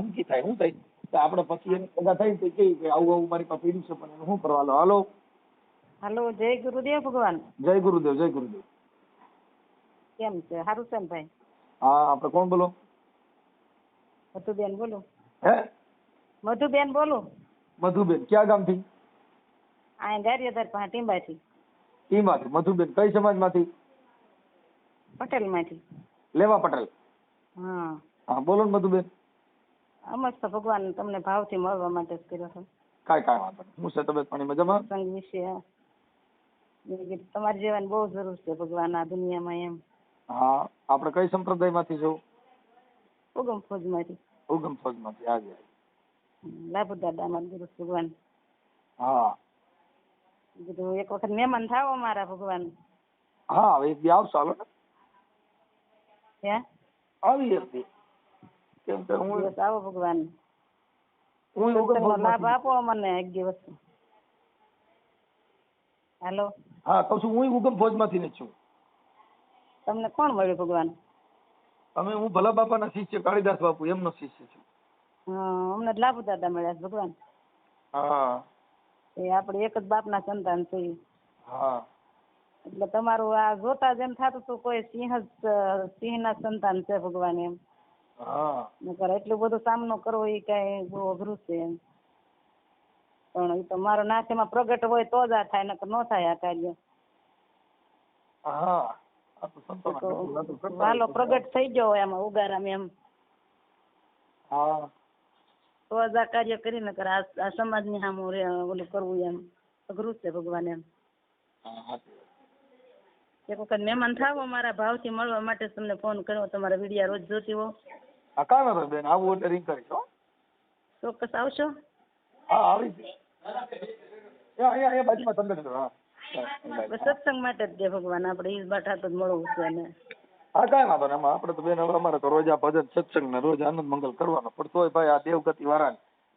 ધમકી થાય શું થાય? તો આપણે પછી એને ભેગા થાય તો કે આવું આવું મારી પાસે પીડ્યું છે પણ એનું શું કરવાનું? હાલો? હાલો જય ગુરુદેવ ભગવાન. જય ગુરુદેવ જય ગુરુદેવ. કેમ છે? સારું છે ભાઈ? હા આપણે કોણ બોલો? મધુબેન બોલો. હે? મધુબેન બોલો. મધુબેન ક્યાં ગામથી? આ ગારિયાધાર પાસે ટીંબાથી. ઈમાંથી મધુબેન કઈ સમાજમાંથી? પટેલમાંથી. લેવા પટેલ. હા. હા બોલો ને મધુબેન. અમસ્ત ભગવાન તમને ભાવથી મળવા માટે જ કર્યો છે કાંઈ કાંઈ વાંધો નહીં. હું છે તબિયત પાણી મજામાં? સંગ વિશે તમારી જેવાની બહુ જરૂર છે ભગવાન આ દુનિયામાં એમ. હા આપણે કઈ સંપ્રદાયમાંથી છો? ઉગમ ફોજમાંથી. ઉગમ ફોજમાંથી આજે. લાભુ દાદા અમારા ગુરુ ભગવાન. હા. કીધું એક વખત મહેમાન થાવ મારા ભગવાન. હા હવે એક દી આવશો હાલો ને? હે? આવી એક દી. કેમ કે હું દિવસ આવો ભગવાન હું લાભ આપો મને એક દિવસ. હાલો. હા કહું છું હું ઉગમ ફોજમાંથી જ છું? તમને કોણ મળ્યું ભગવાન? અમે હું ભલા બાપાના શિષ્ય કાળીદાસ બાપુ એમનો શિષ્ય છું. અમને લાભુ દાદા મળ્યા છે ભગવાન. હા. એ આપણે એક જ બાપના સંતાન છીએ હા. એટલે તમારું આ જોતા જ એમ થતું હતું કોઈ સિંહ જ ના સિંહના સંતાન છે ભગવાન એમ. હા. નકર એટલું બધું સામનો કરવો એ કઈ બહુ અઘરું છે એમ. પણ એ તો મારો નાથ એમાં પ્રગટ હોય તો જ આ થાય નકર ન થાય આ કાર્ય. હા. વાલો પ્રગટ થઈ ગયો હોય આમાં ઉગારામ એમ. હા. તો જ આ કાર્ય કરી નકર આ સમાજ સમાજની સામે ઓલું કરવું એમ. અઘરું છે ભગવાન એમ. એક વખત મહેમાન થાવો મારા ભાવથી મળવા માટે તમને ફોન કર્યો તમારા વિડિયા રોજ જોતી હો. હા કાંઈ વાંધો નહીં બેન આવું એટલે રિંગ કરીશ હો. ચોક્કસ આવશો? હા આવી છે. અહીંયા અહીંયા બાજુમાં તમને કીધું, હા. સત્સંગ માટે જ દે ભગવાન આપણે ઈ બાઠા તો મળવું છે ને હા કાંઈ વાંધો નહીં આપણે તો બેન હવે અમારે તો રોજ આ ભજન સત્સંગ ને રોજ આનંદ મંગલ કરવાનો પણ તોય ભાઈ આ દેવગતિ વાળા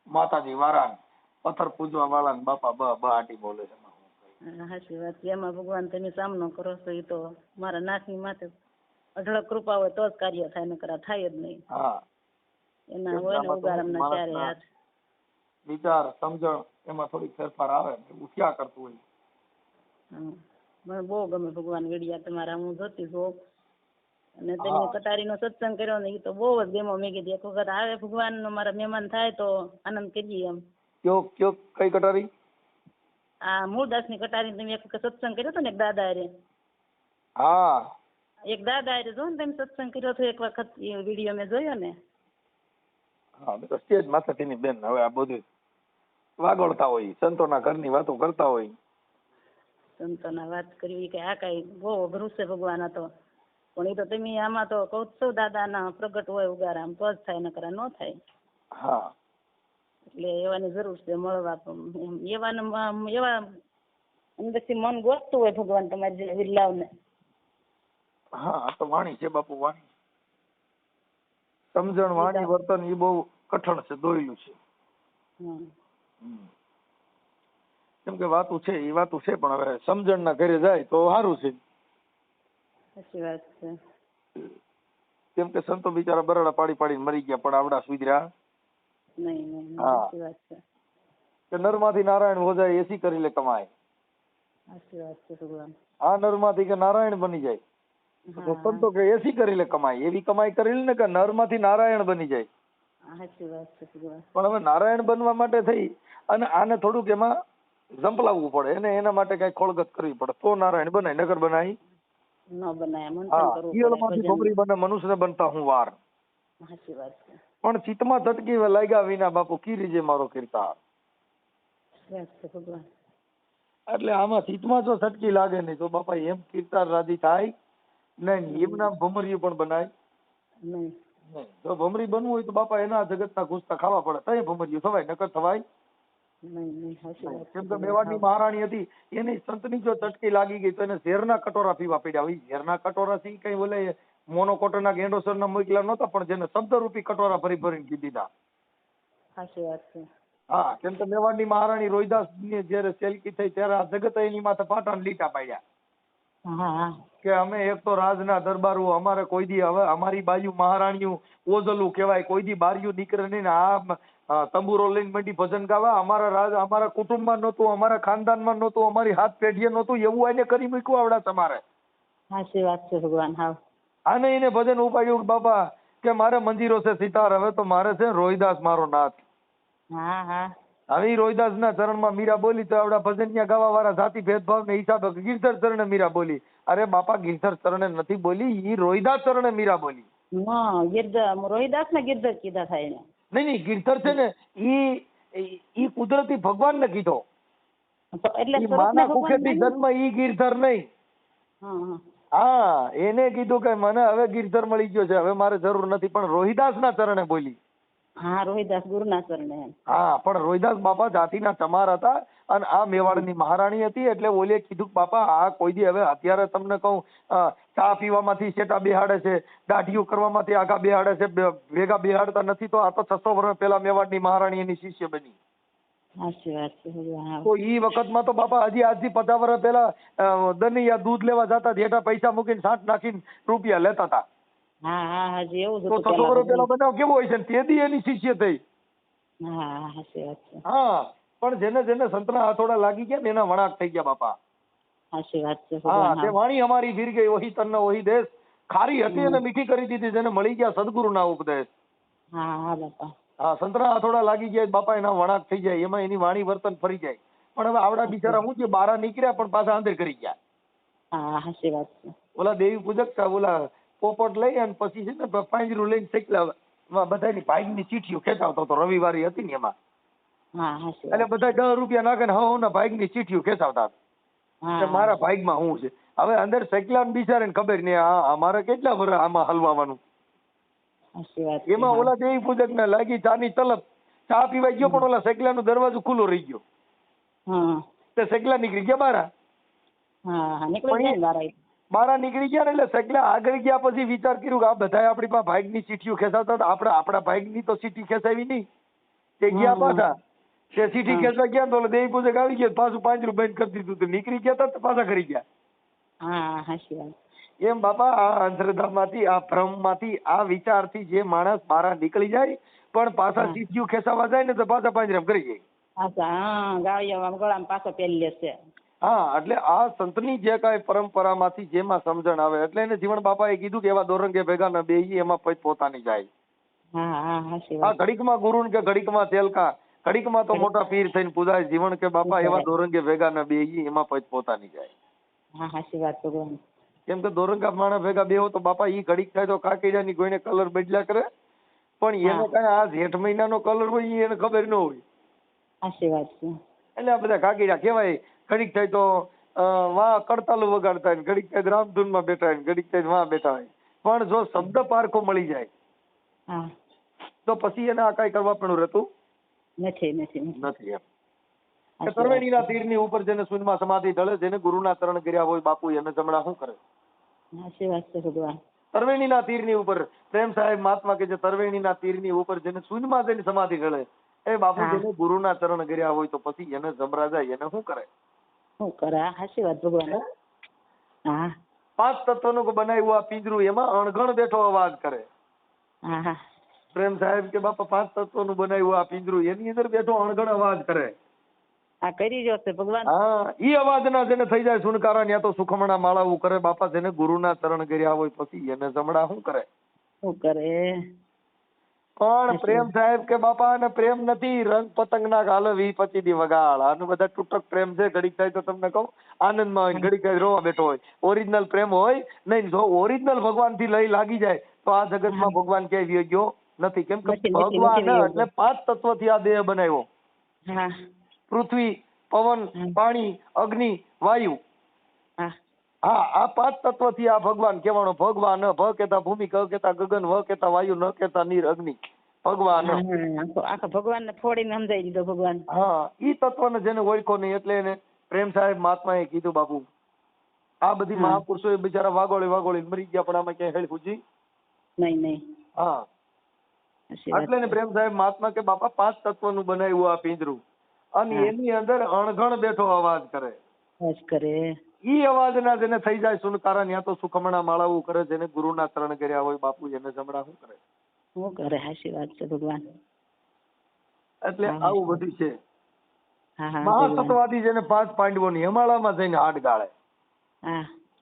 માતાજી વાળા પથ્થર પૂજવા વાળા ને બાપા બ બ આટી બોલે છે સાચી વાત એમાં ભગવાન તમે સામનો કરો છો એ તો મારા નાકની માથે અઢળક કૃપા હોય તો જ કાર્ય થાય નકર થાય જ નહીં. એના હોય ને ઉગારામના ચારે હાથ. વિચાર સમજણ એમાં થોડીક ફેરફાર આવે ને એવું ક્યાં કરતું હોય. મને બહુ ગમે ભગવાન વિડિયા તમારા હું જોતી છું અને તમે કટારી નો સત્સંગ કર્યો ને એ તો બહુ જ ગેમો મેં કીધી એક વખત આવે ભગવાન મારા મહેમાન થાય તો આનંદ કરીએ એમ. કયો કયો કઈ કટારી? આ મૂળદાસની કટારી તમે એક વખત સત્સંગ કર્યો તો ને દાદા હારે હા. એક દાદા એટલે જો ને તમે સત્સંગ કર્યો હતો એક વખત વીડિયો મેં જોયો ને. હા તો સ્ટેજ માથેથી ની બેન હવે આ બધું વાગોળતા હોય સંતોના ઘરની વાતો કરતા હોય. સંતોના વાત કરવી કે આ કઈ બહુ અઘરું છે ભગવાન તો. પણ એ તો તમે આમાં તો કહું દાદા ના દાદાના પ્રગટ હોય ઉગારામ તો જ થાય નકર ન થાય. હા. એટલે એવાની જરૂર છે મળવા એવાને એવા અંદરથી મન ગોતતું હોય ભગવાન તમારી જેવા વિરલાવને હા આ તો વાણી છે બાપુ વાણી. સમજણ વાણી વર્તન એ બહુ કઠણ છે દોયલું છે. કેમ કે વાતું છે એ વાતું છે પણ હવે સમજણ ના ઘરે જાય તો સારું છે. સાચી વાત છે. કેમ કે સંતો બિચારા બરાડા પાડી પાડીને મરી ગયા પણ આવડા સુધર્યા. નહીં નહીં. સાચી વાત છે. કે નરમાંથી નારાયણ હો જાય એસી કરી લે કમાય. સાચી વાત છે ભગવાન. આ નરમાંથી કે નારાયણ બની જાય. સંતો કે એસી કરી લે કમાઈ એવી કમાઈ કરી લે ને કે નરમાંથી નારાયણ બની જાય. પણ હવે નારાયણ બનવા માટે થઈ અને આને થોડુંક એમાં ઝંપલાવવું પડે એને એના માટે કઈ ખોળગત કરવી પડે. તો નારાયણ બનાય નગર બનાય ન બને મનુષ્ય બનતા હું વાર. પણ ચિત્તમાં ધટકી લાગ્યા વિના બાપુ કીરી જે મારો ભગવાન. એટલે આમાં ચિત્તમાં જો સટકી લાગે નહીં તો બાપા એમ કીર્તાર રાજી થાય નહીં એમના પણ બનાય. નહીં. જો ભમરી બનવું હોય તો બાપા એના જગતના ઘૂસતા ખાવા પડે. તય ભમરીઓ થવાય નકર થવાય. કેમ કે મેવાડની મહારાણી હતી એની સંતની જો ચટકી લાગી ગઈ તો એને ઝેરના કટોરા પીવા પડ્યા. હોય ઝેરના કટોરા થી કઈ બોલે મોનોકોટના ગેંડોસરના મોકલા નહોતા પણ જેને શબ્દરૂપી કટોરા ભરી ભરીને પી દીધા. સાચી વાત છે હા કેમ કે મેવાડની મહારાણી રોહિદાસ ને જયારે સેલકી થઈ ત્યારે આ જગત એની માથે પાટણ લીટા પાડ્યા. હા. કે અમે એક તો રાજના દરબારો અમારે કોઈ દી હવે અમારી બાજુ મહારાણીયું ઓઝલું કહેવાય કોઈ દી બારીયું નીકળે નહીં ને આ તંબુરો લઈને મંડી ભજન ગાવા. અમારા રાજ અમારા કુટુંબમાં નહોતું અમારા ખાનદાનમાં નહોતું અમારી હાથ પેઢીએ નહોતું એવું એને કરી મૂક્યું આવડા તમારે. સાચી વાત છે ભગવાન હા. આને એને ભજન ઉપાડ્યું કે બાપા કે મારે મંજીરો છે સિતાર હવે તો મારે છે રોહિદાસ મારો નાથ. હા હા. હવે ઈ રોહિદાસના ચરણમાં મીરા બોલી તો આવડા ભજનિયા ગાવા વાળા જાતિ ભેદભાવ ને હિસાબે ગિરધર ચરણે મીરા બોલી. અરે બાપા ગિરધર ચરણે નથી બોલી ઈ રોહિદાસ ચરણે મીરા બોલી. હા ગિરધર રોહિદાસ ને ગિરધર કીધા થાય એને. નહીં નહીં ગિરધર છે ને ઈ ઈ કુદરતી ભગવાનને કીધો. એટલે માના ભગવાન કુખેથી જન્મ ઈ ગિરધર નહીં. હા એને કીધું કે મને હવે ગિરધર મળી ગયો છે હવે મારે જરૂર નથી પણ રોહિદાસ ના ચરણે બોલી. હા રોહિદાસ ગુરુના ચરણે એમ. હા પણ રોહિદાસ બાપા જાતિના ચમાર હતા અને આ મેવાડની મહારાણી હતી એટલે ઓલીએ કીધું કે બાપા આ કોઈ દી હવે અત્યારે તમને કહું ચા પીવામાંથી શેટા બેહાડે છે દાઢીઓ કરવામાંથી આગા બેહાડે છે ભેગા બેહાડતા નથી તો આ તો છસો વર્ષ પહેલા મેવાડની મહારાણી એની શિષ્ય બની. તો ઈ વખતમાં તો બાપા હજી આજથી પચાસ વર્ષ પહેલા દનિયા દૂધ લેવા જતા જેટા પૈસા મૂકીને સાંઠ નાખીને રૂપિયા લેતા હતા. હા હા હાજી એવું જ તો છસો વર્ષ પહેલા બનાવ કેવો હોય છે ને? તેથી એની શિષ્ય થઈ. હા હા વાત છે. હા પણ જેને જેને સંતના હાથોડા લાગી ગયા ને એના વણાટ થઈ ગયા બાપા. સાચી વાત છે હા તે વાણી અમારી ફીર ગઈ ઓહી તન ઓહી દેશ. ખારી હતી અને મીઠી કરી દીધી જેને મળી ગયા સદગુરુના ઉપદેશ. હા હા બાપા. હા સંતના હાથોડા લાગી ગયા બાપા એના વણાટ થઈ જાય એમાં એની વાણી વર્તન ફરી જાય. પણ હવે આવડા બિચારા હું બારા નીકળ્યા પણ પાછા અંદર કરી ગયા. હા સાચી વાત છે. ઓલા દેવી પૂજક ઓલા પોપટ લઈ અને પછી છે ને પાંજરું લઈને શેકલા. બધાની ભાઈની ચીઠીઓ ખેંચાવતો હતો. રવિવારી હતી ને એમાં. એટલે બધા દસ રૂપિયા નાખે ને હા ના ભાઈની ચીઠીઓ ખેંચાવતા કે મારા ભાગમાં હું છે. હવે અંદર સાયકલા બિચારે ખબર નહીં આ અમારે કેટલા વર્ષ આમાં હલવાવાનું. એમાં ઓલા દેવી પૂજક ને લાગી ચા ની તલબ. ચા પીવા ગયો પણ ઓલા સાયકલા નો દરવાજો ખુલ્લો રહી ગયો. તે શેકલા નીકળી ગયા બારા. ને બારા નીકળી ગયા ને એટલે સગલે આગળ ગયા પછી વિચાર કર્યું કે આ બધા આપણી પાસે ભાગની ચીઠીઓ ખેંચાતા હતા. આપણે આપણા ભાગની તો ચીઠી ખેંચાવી નહીં. તે ગયા પાછા. તે ચીઠી ખેંચવા ગયા તો દેવી પૂજક આવી ગયો પાછું પાંચ રૂપિયા કરી દીધું. તો નીકળી ગયા તા પાછા કરી ગયા. હા સાચી વાત. એમ બાપા આ અંધશ્રદ્ધામાંથી આ ભ્રમમાંથી આ વિચારથી જે માણસ મારા નીકળી જાય પણ પાછા. ચીઠીઓ ખેંચાવા જાય ને તો પાછા પાંજરામાં કરી જાય. પાછા હા ગાળિયામાં ગળામાં પાછો પહેરી લેશે. હા એટલે આ સંતની જે કાંઈ પરંપરામાંથી જેમાં સમજણ આવે એટલે એને જીવન બાપાએ કીધું કે એવા દોરંગે ભેગા ન બેહી એમાં પછી પોતાની જાય. હા ઘડીકમાં ગુરુ કે ઘડીકમાં તેલકા? ઘડીકમાં તો મોટા પીર થઈને પૂજાય જીવન કે બાપા એવા દોરંગે ભેગા ન બેહી એમાં પછી પોતાની જાય. હા સાચી વાત ભગવાન કેમ કે દોરંગા માણસ ભેગા બેહો તો બાપા ઈ ઘડીક થાય તો કાકીડાની કોઈને કલર બદલ્યા કરે પણ એનો કઈ આ જેઠ મહિનાનો કલર હોય એને ખબર ન હોય. સાચી વાત છે. એટલે આ બધા કાકીડા કહેવાય ઘડીક થાય તો વા કડતાલું વગાડતા હોય ઘડીક થાય રામધૂનમાં બેઠા હોય ઘડીક થાય તો બેઠા હોય. પણ જો શબ્દ પારખો મળી જાય તો પછી એને આ કાંઈ કરવા પણ રહેતું નથી નથી નથી. નથી એમ. કે સાચી વાત તરવેણીના તીરની ઉપર જેને શૂન્યમાં સમાધિ ઢળે જેને ગુરુના ચરણ કર્યા હોય બાપુ એને જમણા શું કરે? તરવેણીના તીરની ઉપર પ્રેમ સાહેબ મહાત્મા કે જે તરવેણીના તીરની ઉપર જેને શૂન્યમાં જેની સમાધિ ઢળે એ બાપુ. જેને ગુરુના ચરણ કર્યા હોય તો પછી એને જમરા જાય એને શું કરે? શું કરે? હા સાચી વાત ભગવાન. હા. પાંચ તત્વનું બનાવ્યું આ પિંજરું એમાં અણઘણ બેઠો અવાજ કરે. હા હા. પ્રેમ સાહેબ કે બાપા પાંચ તત્વનું બનાવ્યું આ પિંજરું એની અંદર બેઠો અણઘણ અવાજ કરે. આ કરી જશે ભગવાન. હા ઈ અવાજના જેને થઈ જાય સુનકારા ત્યાં તો સુખમણા માળાવું કરે. બાપા જેને ગુરુના ચરણ કર્યા હોય પછી એને જમણા શું કરે? શું કરે? પણ પ્રેમ સાહેબ કે બાપા ને પ્રેમ નથી? રંગ પતંગ ના ગાલે વી પચી દી વગાડ આનું બધા તૂટક પ્રેમ છે. ઘડીક થાય તો તમને કહું આનંદમાં હોય ઘડીક થાય રોવા બેઠો હોય. ઓરિજિનલ પ્રેમ હોય નહીં જો ઓરિજિનલ ભગવાનથી લઈ લાગી જાય તો આ જગતમાં ભગવાન ક્યાંય વ્યો ગયો નથી. કેમ કે ભગવાન એટલે પાંચ તત્વથી આ દેહ બનાવ્યો. પૃથ્વી પવન પાણી અગ્નિ વાયુ. હા આ પાંચ તત્વથી આ ભગવાન કહેવાનો ભગવાન ભ કેતા ભૂમિ ક કેતા ગગન વ કેતા વાયુ ન કેતા નીર અગ્નિ. ભગવાન આખો ભગવાન ને ફોડીને સમજાવી દીધો ભગવાન. હા ઈ તત્વને જેને ઓળખો નહીં એટલે એને પ્રેમ સાહેબ મહાત્માએ કીધું બાપુ આ બધી. મહાપુરુષો બિચારા વાગોળી વાગોળી મરી ગયા પણ આમાં ક્યાંય હેળ નહીં નહીં. હા. એટલે ને પ્રેમ સાહેબ મહાત્મા કે બાપા પાંચ તત્વનું બનાવ્યું આ પિંજરું. અને એની અંદર અણઘણ બેઠો અવાજ કરે. અવાજ કરે. ઈ અવાજના જેને થઈ જાય સુનકારા ત્યાં તો સુખમણા માળાવું કરે જેને ગુરુના ચરણ કર્યા હોય બાપુ એને જમણા શું કરે? શું કરે? હાશી વાત છે ભગવાન. એટલે આવું બધું છે. મહાસત્વાદી જેને પાંચ પાંડવોની હિમાળામાં જઈને હાડ ગાળે.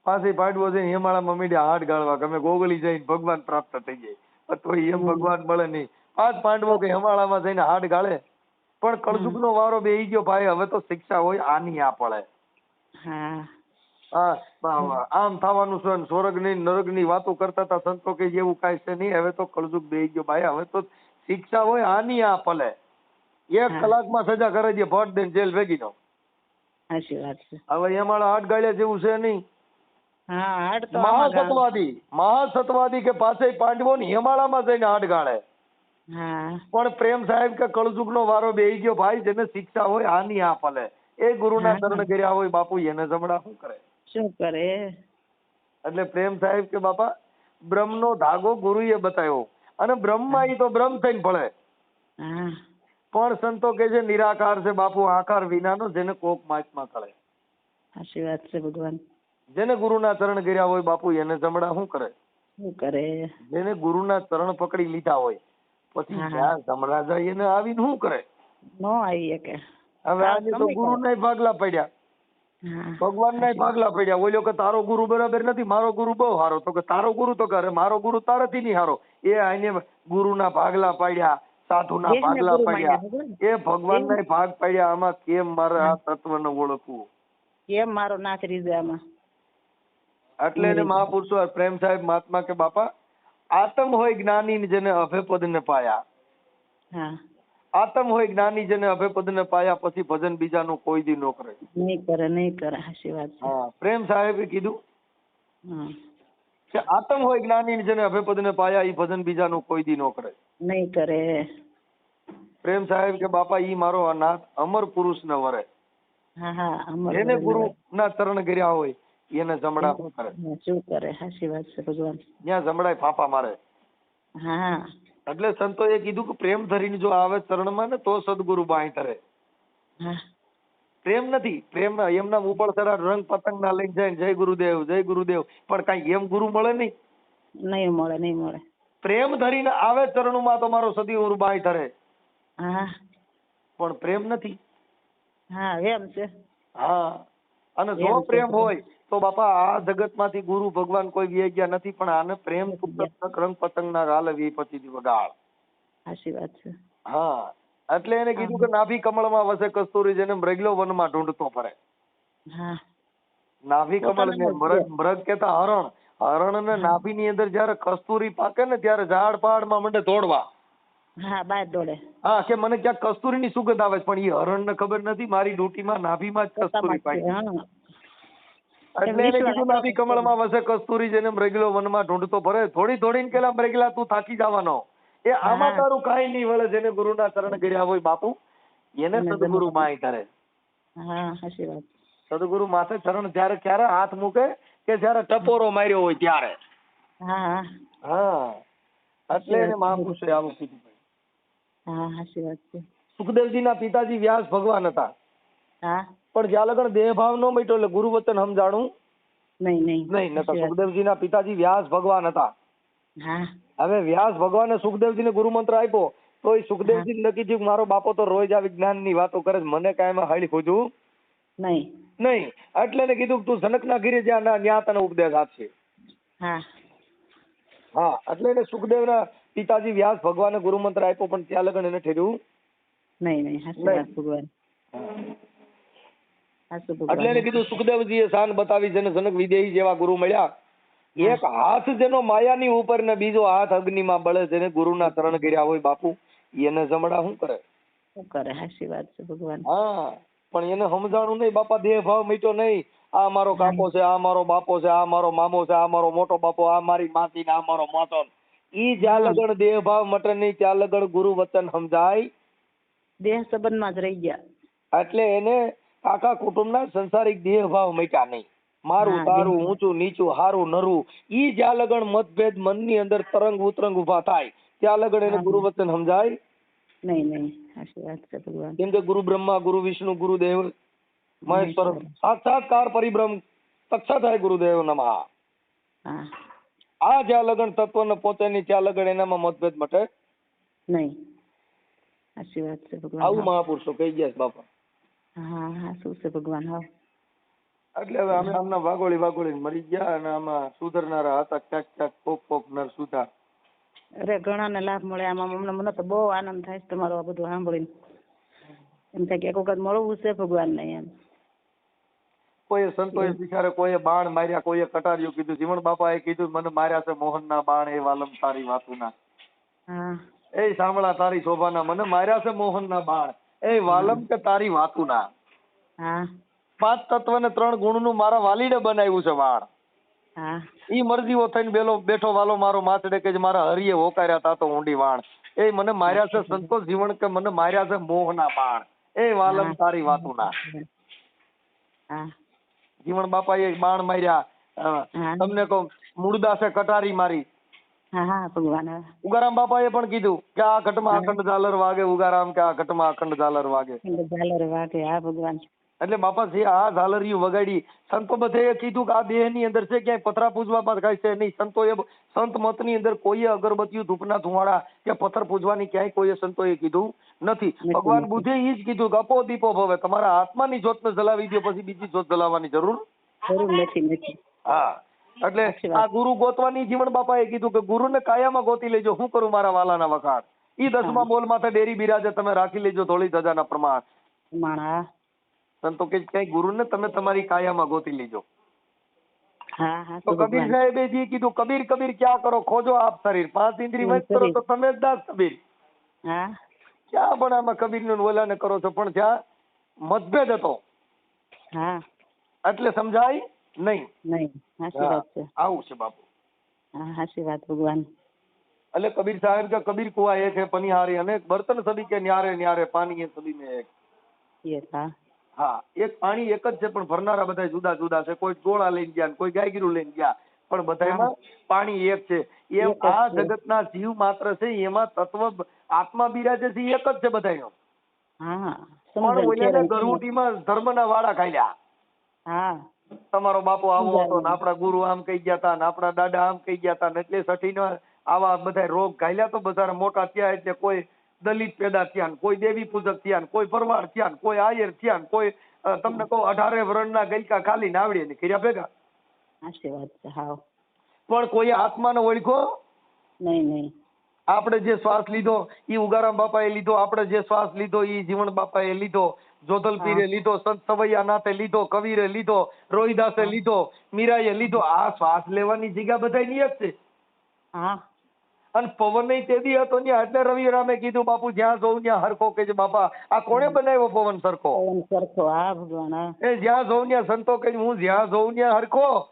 પાસે પાંડવો જઈને હિમાળામાં મીડિયા હાડ ગાળવા ગમે ગોગલી જઈને ભગવાન પ્રાપ્ત થઈ જાય. તો એમ ભગવાન મળે નહીં. પાંચ પાંડવો કે હિમાળામાં જઈને હાડ ગાળે. પણ કળજુગનો વારો બે ગયો ભાઈ હવે તો શિક્ષા હોય આની આ પડે. હા. આમ થવાનું છે ને સ્વર્ગની નરકની વાતો કરતા હતા સંતો કે એવું કાંઈ છે નહીં હવે તો કળજુગ બેહી ગયો ભાઈ હવે તો શિક્ષા હોય આની આ પલે એક. કલાકમાં સજા કરે છે ભટ દઈને જેલ ભેગી દો સાચી વાત છે. હવે એમાં હાથ ગાળ્યા જેવું છે નહીં. મહાસત્વાદી મહાસત્વાદી કે પાસે પાંડવો ને હિમાળામાં જઈને હાથ ગાળે પણ પ્રેમ સાહેબ કે કળજુગ નો વારો બેહી ગયો ભાઈ જેને શિક્ષા હોય આની આ પલે એ ગુરુના હા. ચરણ કર્યા હોય બાપુ એને જમણા શું કરે? શું કરે? એટલે પ્રેમ સાહેબ કે બાપા બ્રહ્મનો ધાગો ગુરુએ બતાવ્યો. અને બ્રહ્મમાં એ તો બ્રહ્મ થઈને ભળે પણ સંતો કે છે નિરાકાર છે બાપુ આકાર વિનાનો જેને કોક માચમાં કળે સાચી વાત છે ભગવાન. જેને ગુરુના ચરણ કર્યા હોય બાપુ એને જમણા શું કરે? શું કરે? જેને ગુરુના ચરણ પકડી લીધા હોય પછી. જ્યાં જમણા જાય એને આવીને શું કરે? નો આવી કે. હવે આજે તો ગુરુ ના ભાગલા પડ્યા. ભગવાન ના ભાગલા પડ્યા. ઓલો કે તારો ગુરુ બરાબર નથી મારો ગુરુ બહુ સારો તો કે તારો ગુરુ તો કરે મારો ગુરુ તારાથી નહીં સારો એ આને ગુરુના ભાગલા પાડ્યા સાધુ ના ભાગલા ગુરુ પાડ્યા. એ ભગવાન ના ભાગ પાડ્યા. આમાં કેમ મારે આ તત્વ ને ઓળખવું? કેમ મારો નાથ રીઝે આમાં? એટલે એને મહાપુરુષો પ્રેમ સાહેબ મહાત્મા કે બાપા આતમ હોય જ્ઞાની ને જેને અભેપદ ને પાયા. હા. આતમ હોય જ્ઞાની જેને અભયપદ ને પાયા પછી ભજન બીજાનું કોઈ દી નો કરે. નહીં કરે નહીં કરે હાશી વાત છે. હા પ્રેમ સાહેબે કીધું કે આતમ હોય જ્ઞાની જેને અભયપદ ને પાયા ઈ ભજન બીજાનું કોઈ દી નો કરે. નહીં કરે. પ્રેમ સાહેબ કે બાપા ઈ મારો અનાથ અમર પુરુષ ને વરે જેને ગુરુ ના ચરણ કર્યા હોય એને જમણા શું કરે શું કરે સાચી વાત છે ભગવાન. ત્યાં જમણાય ફાંફા મારે. હા. એટલે સંતોએ કીધું કે પ્રેમ ધરીને જો આવે શરણમાં ને તો સદગુરુ બાંય ધરે પ્રેમ નથી. પ્રેમ એમના ઉપર સરા રંગ પતંગ ના લઈને જાય જય ગુરુદેવ જય ગુરુદેવ. પણ કઈ એમ ગુરુ મળે નહીં. નહીં મળે નહીં મળે. પ્રેમ ધરીને આવે ચરણોમાં તો મારો સદી ગુરુ બાંય ધરે પણ પ્રેમ નથી. હા એમ છે. હા. અને જો પ્રેમ હોય તો બાપા આ જગતમાંથી ગુરુ ભગવાન કોઈ વ્યાઈ ગયા નથી પણ આને પ્રેમ રંગ પતંગ ના ગાલે વી પછી વગાડ સાચી વાત છે. હા એટલે એને કીધું કે નાભી કમળમાં વસે કસ્તુરી જેને મૃગલો વનમાં ઢૂંઢતો ફરે. હા. નાભી કમળ ને મૃગ મૃગ કેતા હરણ હરણ. ને નાભી ની અંદર જયારે કસ્તુરી પાકે ને ત્યારે ઝાડ પાડમાં મંડે દોડવા હા બાર દોડે. હા કે મને ક્યાંક કસ્તુરી ની સુગંધ આવે છે પણ એ હરણ ને ખબર નથી મારી ડૂટીમાં નાભીમાં જ કસ્તુરી પાકી એટલે એને કીધું નાભી કમળમાં વસે કસ્તુરી જેને મૃગલો વનમાં ઢૂંઢતો ફરે થોડી થોડી ને કેલા મૃગલા તું થાકી જવાનો. એ આમાં તારું કાંઈ નહીં વળે જેને ગુરુના ચરણ કર્યા હોય બાપુ. એને સદગુરુ. માય કરે. હા સાચી વાત. સદગુરુ માથે ચરણ જ્યારે ક્યારે હાથ મૂકે કે જ્યારે ટપોરો માર્યો હોય ત્યારે. હા. એટલે એને મહાપુરુષે આવું કીધું. હા સાચી વાત છે. સુખદેવજીના પિતાજી વ્યાસ ભગવાન હતા. હા. પણ જ્યાં લગન દેહ ભાવ ન મટ્યો એટલે ગુરુ વચન સમજાણું નહીં નહીં. નહીં નતા. સુખદેવજીના પિતાજી વ્યાસ ભગવાન હતા. હા. હવે વ્યાસ ભગવાને સુખદેવજીને ગુરુ મંત્ર આપ્યો તો એ સુખદેવજી નક્કી થયું મારો બાપો તો રોજ આ વિજ્ઞાનની વાતો કરે છે મને કાંઈ એમાં હળી ખોજું? નહીં. નહીં. એટલે એને કીધું તું જનકના ગીરે જ્યાં ના તને ઉપદેશ આપશે. હા. હા એટલે એને સુખદેવના પિતાજી વ્યાસ ભગવાને ગુરુ મંત્ર આપ્યો પણ ત્યાં લગન એને ઠેર્યું નહીં. ભગવાન. એટલે એને કીધું સુખદેવજીએ શાન બતાવી જેને જનક વિદેહી જેવા ગુરુ મળ્યા. એક હાથ જેનો માયાની ઉપર ને બીજો હાથ અગ્નિમાં બળે જેને ગુરુના ચરણ કર્યા હોય બાપુ એને જમણા શું કરે? શું કરે? હાસી વાત છે ભગવાન. હા પણ એને સમજાણું નહીં બાપા દેહ ભાવ મીઠો નહીં. આ મારો કાકો છે આ મારો બાપો છે આ મારો મામો છે આ મારો મોટો બાપો આ મારી માસી ને આ મારો મોટો. ઈ જ્યાં લગણ દેહ ભાવ મટે નહીં ત્યાં લગણ ગુરુ વચન સમજાય. દેહ સંબંધમાં જ રહી ગયા. એટલે એને આખા કુટુંબના સંસારિક દેહ ભાવ મટ્યા નહીં. મારું તારું ઊંચું નીચું હારું નરું. ઈ જ્યાં લગણ મતભેદ મનની અંદર તરંગ ઉતરંગ ઊભા થાય ત્યાં લગણ એને ગુરુ વચન સમજાય? નહીં નહીં. સાચી વાત છે ભગવાન. કેમ કે ગુરુ બ્રહ્મા ગુરુ વિષ્ણુ ગુરુ દેવ મહેશ્વર મહેશ્વર. સાક્ષાત્કાર પરિબ્રહ્મ તક્ષાધાય ગુરુદેવ નમઃ. હા. આ જ્યાં લગન તત્વને પોતે ની ત્યાં લગન એનામાં મતભેદ મટે? નહીં. સાચી વાત છે આવું મહાપુરુષો કહી ગયા છે બાપા. હા હા શું છે ભગવાન હા. એટલે હવે અમે આમના વાગોળી વાગોળી મરી ગયા અને આમાં સુધરનારા હતા ક્યાંક ક્યાંક કોક કોક નર સુધા. અરે ઘણાને લાભ મળે આમાં અમને મને તો બહુ આનંદ થાય છે તમારો આ બધું સાંભળીને. એમ થાય કે એક વખત મળવું છે ભગવાનને એમ. કોઈએ સંતોએ બિચારે કોઈએ બાણ માર્યા કોઈએ કટારિયું કીધું. જીવણ બાપાએ કીધું મને માર્યા છે મોહનના બાણ એ વાલમ તારી વાતુના. એ સાંભળા તારી શોભાના મને માર્યા છે મોહનના બાણ એ વાલમ કે તારી વાતુના? પાંચ તત્વ ને ત્રણ ગુણનું મારા વાલીડે બનાવ્યું છે વાણ હા. ઈ મરજીઓ થઈને બેલો બેઠો વાલો મારો માથડે કે જે મારા હરિએ હોકાર્યા તા તો ઊંડી વાણ. એ મને માર્યા છે સંતોષ જીવન કે મને માર્યા છે મોહના બાણ. એ વાલમ તારી વાતુના. જીવણ બાપાએ બાણ માર્યા. તમને કહું મૂળદાસે કટારી મારી. ઉગારામ બાપા બાપાએ પણ કીધું કે આ ઘટમાં અખંડ ઝાલર વાગે ઉગારામ કે આ ઘટમાં અખંડ ઝાલર વાગે. ઝાલર વાગે હા ભગવાન. એટલે બાપા જે આ ઝાલરિયું વગાડી સંતો બધે કીધું કે આ દેહની અંદર છે ક્યાંય પથરા પૂજવામાં કાંઈ છે નહીં. સંતોએ સંત મતની અંદર કોઈએ અગરબત્તીઓ ધૂપના ધુમાડા કે પથ્થર પૂજવાની ક્યાંય કોઈએ સંતોએ કીધું નથી. ભગવાન. બુદ્ધે ઈ જ કીધું કે અપો દીપો ભવે. તમારા આત્માની જ્યોતને જલાવી દો પછી બીજી જોત જલાવવાની જરૂર જરૂર નથી નથી. હા. એટલે આ ગુરુ ગોતવાની જીવન બાપાએ કીધું કે ગુરુને કાયામાં ગોતી લેજો શું કરું મારા વાલાના વખાણ? ઈ દસમા બોલ માથે ડેરી બિરાજે તમે રાખી લેજો ધોળી ધજાના પ્રમાણ. માણા સંતો કે ક્યાંય ગુરુને તમે તમારી કાયામાં ગોતી લીજો. કબીર સાહેબે કીધું કબીર કબીર ક્યાં કરો? ખોજો આપ શરીર. પાંચ ઇન્દ્રિય વચ કરો તો તમે જ દાસ કબીર. ક્યાં પણ આમાં કબીરનું વલણ કરો છો પણ ત્યાં મતભેદ હતો. એટલે સમજાય નહીં. નહીં. આવું છે બાપુ. હાસી વાત ભગવાન. એટલે કબીર સાહેબ કે કબીર કુવા એ છે પનિહારી અને બર્તન સદી કે ન્યારે ન્યારે પાણી એ સદી ને એક હા એક પાણી એક જ છે પણ ભરનારા બધા જુદા જુદા છે. કોઈ ગોળા લઈને ગયા ને કોઈ ગાયગીરું લઈને ગયા. પણ બધામાં પાણી એક છે. એમ આ જગતના જીવ માત્ર છે એમાં તત્વ આત્મા બિરાજે છે એક જ છે બધાનો પણ ઓલાને. ગરુટીમાં ધર્મના વાળા ખાલ્યા હા. તમારો બાપુ આવો હતો ને. આપણા ગુરુ આમ કહી ગયા હતા ને આપણા દાદા આમ કહી ગયા હતા ને એટલે સઠીનો આવા બધા રોગ ઘાલ્યા તો બધા મોટા થયા એટલે કોઈ દલિત પેદા થયા કોઈ દેવી પૂજક થયા કોઈ ભરવાડ થયા કોઈ આયર થયા કોઈ તમને કહો અઢારે વર્ણના ગલકા ખાલી નાવડી ને કર્યા ભેગા. પણ કોઈ આત્માને ઓળખો? નહીં નહીં. આપણે જે શ્વાસ લીધો ઈ ઉગારામ બાપાએ લીધો આપણે જે શ્વાસ લીધો ઈ જીવન બાપાએ લીધો જોધલ પીરે લીધો સંત સવૈયા નાથે લીધો કવિરે લીધો રોહિદાસે લીધો મીરાએ લીધો આ શ્વાસ લેવાની જગ્યા બધાયની એક છે. હા. અને પવન નહીં તેદી હતો ત્યાં એટલે રવિ રામે કીધું બાપુ જ્યાં જોઉં ત્યાં હરખો કે છે બાપા. આ કોણે બનાવ્યો પવન સરખો? પવન સરખો હા ભગવાન એ જ્યાં જોઉં ત્યાં સંતો કે હું જ્યાં જોઉં ત્યાં હરખો.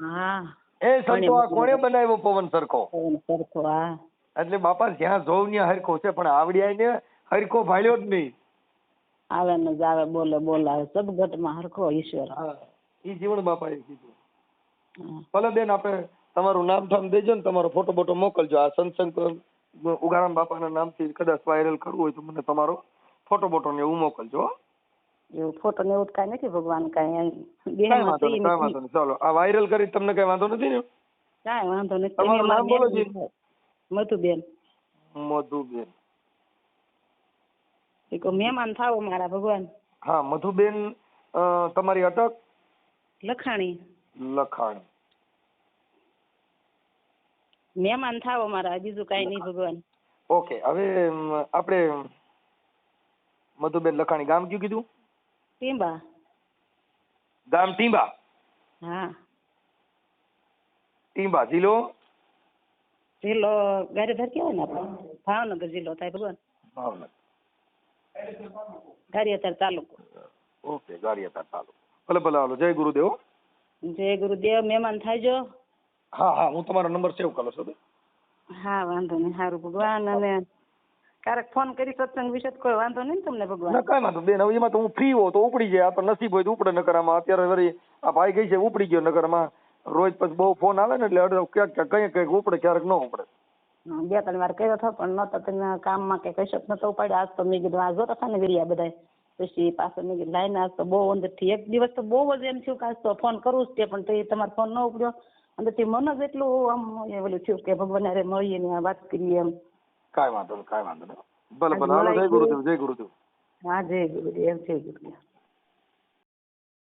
હા. એ સંતો આ કોણે બનાવ્યો પવન સરખો? પવન સરખો હા. એટલે બાપા જ્યાં જોઉં ત્યાં હરખો છે પણ આવડ્યા ને હરખો ભાળ્યો જ નહીં. આવે ને જાવે બોલે બોલાવે. સદગતમાં હરખો ઈશ્વર. હા. ઈ જીવણ બાપાએ કીધું. હા. ભલે બેન આપણે તમારું નામ ઠામ દેજો ને તમારો ફોટો બોટો મોકલજો. આ સત્સંગ ઉગારામ બાપાના નામથી કદાચ વાયરલ કરવું હોય તો મને તમારો ફોટો બોટો ને એવું મોકલજો એવું ફોટો ને એવું કાંઈ નથી ભગવાન કાંઈ ચાલો આ વાયરલ કરી તમને કઈ વાંધો નથી ને? કાંઈ વાંધો નથી. તમારું નામ બોલો મહેમાન મધુબેન. મધુબેન. એક મહેમાન થાવો મારા ભગવાન. હા મધુબેન તમારી અટક? લખાણી. લખાણ. મહેમાન થાવ અમારા બીજું કાંઈ નહીં ભગવાન. ઓકે હવે આપણે મધુબેન લખાણી ગામ કયું કીધું? ટીંબા. ગામ ટીંબા? હા. ટીંબા જિલ્લો? જિલ્લો ગારીધાર કેવાય ને આપણે? ભાવનગર જિલ્લો થાય ભગવાન. ભાવનગર. ગારિયાતર તાલુકો. ઓકે ગારિયાતર તાલુકો. ભલે ભલે હાલો જય ગુરુદેવ. જય ગુરુદેવ મહેમાન થાજો હા હા હું તમારો નંબર સેવ કરો છું હા વાંધો નહીં સારું ભગવાન અને ક્યારેક ફોન કરી સત્સંગ વિશે કોઈ વાંધો નહીં તમને ભગવાન? કઈ વાંધો બેન હવે એમાં તો હું ફ્રી હોઉં તો ઉપડી જાય આ તો નસીબ હોય તો ઉપડે નકર આમાં અત્યારે વળી આ ભાઈ ગઈ છે ઉપડી ગયો નકર આમાં રોજ પછી બહુ ફોન આવે ને એટલે અડધો ક્યાંક ક્યાંક કંઈક કંઈક ઉપડે ક્યારેક ન ઉપડે. બે ત્રણ વાર કર્યો હતો પણ નતો તમે કામમાં કે કશો નતો ઉપાડ્યો. આજ તો મેં કીધું આ જોતા હતા ને વિરિયા બધા પછી પાછો મેં કીધું લાઈને આજ તો બહુ અંદરથી. એક દિવસ તો બહુ જ એમ થયું કે આજ તો ફોન કરું જ તે પણ તે તમારો ફોન ન ઉપડ્યો. અંદરથી મન જ એટલું આમ ઓલું થયું કે ભગવાન અરે મળીએ ને વાત કરીએ એમ. કાંઈ વાંધો નહીં કાંઈ વાંધો નહીં ભલે ભલે. હાલો જય ગુરુદેવ જય ગુરુદેવ. હા જય ગુરુદેવ જય ગુરુદેવ.